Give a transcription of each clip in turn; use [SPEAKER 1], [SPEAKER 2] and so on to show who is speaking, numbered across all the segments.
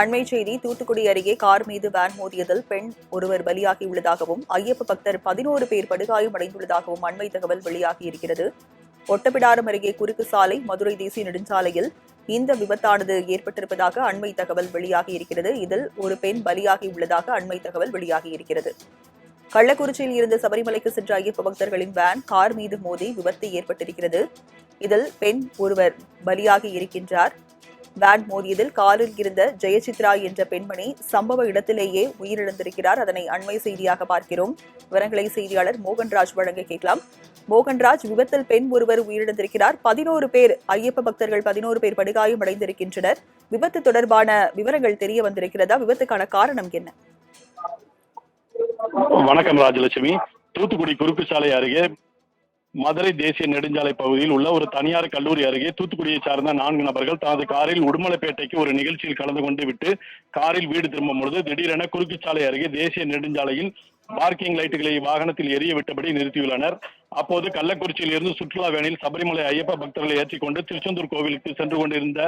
[SPEAKER 1] அண்மை செய்தி தூத்துக்குடி அருகே கார் மீது வேன் மோதியதில் பெண் ஒருவர் பலியாகியுள்ளதாகவும் ஐயப்ப பக்தர் பதினோரு பேர் படுகாயமடைந்துள்ளதாகவும் அண்மை தகவல் வெளியாகியிருக்கிறது. ஒட்டப்பிடாரம் அருகே குறுக்கு சாலை மதுரை தேசிய நெடுஞ்சாலையில் இந்த விபத்தானது ஏற்பட்டிருப்பதாக அண்மை தகவல் வெளியாகியிருக்கிறது. இதில் ஒரு பெண் பலியாகியுள்ளதாக அண்மை தகவல் வெளியாகியிருக்கிறது. கள்ளக்குறிச்சியில் இருந்து சபரிமலைக்கு சென்ற ஐயப்ப பக்தர்களின் வேன் கார் மீது மோதி விபத்து ஏற்பட்டிருக்கிறது. இதில் பெண் ஒருவர் பலியாகி இருக்கின்றார். வேன் மோதியதில் காரில் இருந்த ஜெயசித்ரா என்ற பெண்மணி சம்பவ இடத்திலேயே உயிரிழந்திருக்கிறார். அதனை அண்மை செய்தியாக பார்க்கிறோம். விவரங்களை செய்தியாளர் மோகன்ராஜ் வழங்க கேட்கலாம். மோகன்ராஜ் விபத்தில் பெண் ஒருவர் உயிரிழந்திருக்கிறார். பதினோரு பேர் ஐயப்ப பக்தர்கள் பதினோரு பேர் படுகாயம் அடைந்திருக்கின்றனர். விபத்து தொடர்பான விவரங்கள் தெரிய வந்திருக்கிறதா? விபத்துக்கான காரணம் என்ன?
[SPEAKER 2] வணக்கம் ராஜலட்சுமி. தூத்துக்குடி குறுக்கு சாலை அருகே மதுரை தேசிய நெடுஞ்சாலை பகுதியில் உள்ள ஒரு தனியார் கல்லூரி அருகே தூத்துக்குடியை சார்ந்த நான்கு நபர்கள் தனது காரில் உடுமலைப்பேட்டைக்கு ஒரு நிகழ்ச்சியில் கலந்து கொண்டு விட்டு காரில் வீடு திரும்பும் பொழுது திடீரென குறுக்கு சாலை அருகே தேசிய நெடுஞ்சாலையில் பார்க்கிங் லைட்டுகளை வாகனத்தில் எரிய விட்டபடி நிறுத்தியுள்ளனர். அப்போது கள்ளக்குறிச்சியில் இருந்து சுற்றுலா வேனில் சபரிமலை ஐயப்ப பக்தர்களை ஏற்றிக்கொண்டு திருச்செந்தூர் கோவிலுக்கு சென்று கொண்டிருந்த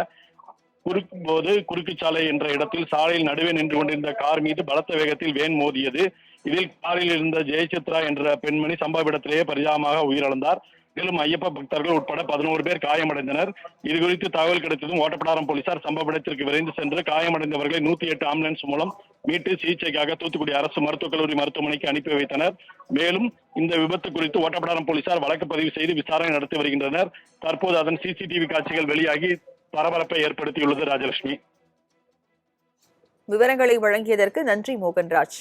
[SPEAKER 2] குறுக்கும் போது குறுக்கு சாலை என்ற இடத்தில் சாலையில் நடுவே நின்று கொண்டிருந்த கார் மீது பலத்த வேகத்தில் வேன் மோதியது இதில் காரில் இருந்த ஜெயசித்ரா என்ற பெண்மணி சம்பவ இடத்திலேயே பரிதாபமாக உயிரிழந்தார். மேலும் ஐயப்ப பக்தர்கள் உட்பட பதினோரு பேர் காயமடைந்தனர். இது குறித்து தகவல் கிடைத்ததும் ஓட்டப்படாரம் போலீசார் சம்பவ இடத்திற்கு விரைந்து சென்று காயமடைந்தவர்களை நூத்தி எட்டு ஆம்புலன்ஸ் மூலம் மீட்டு சிகிச்சைக்காக தூத்துக்குடி அரசு மருத்துவக் கல்லூரி மருத்துவமனைக்கு அனுப்பி வைத்தனர். மேலும் இந்த விபத்து குறித்து ஓட்டப்படாரம் போலீசார் வழக்கு பதிவு செய்து விசாரணை நடத்தி வருகின்றனர். தற்போது அதன் சிசிடிவி காட்சிகள் வெளியாகி பரபரப்பை ஏற்படுத்தியுள்ளது ராஜலட்சுமி.
[SPEAKER 1] விவரங்களை வழங்கியதற்கு நன்றி மோகன்ராஜ்.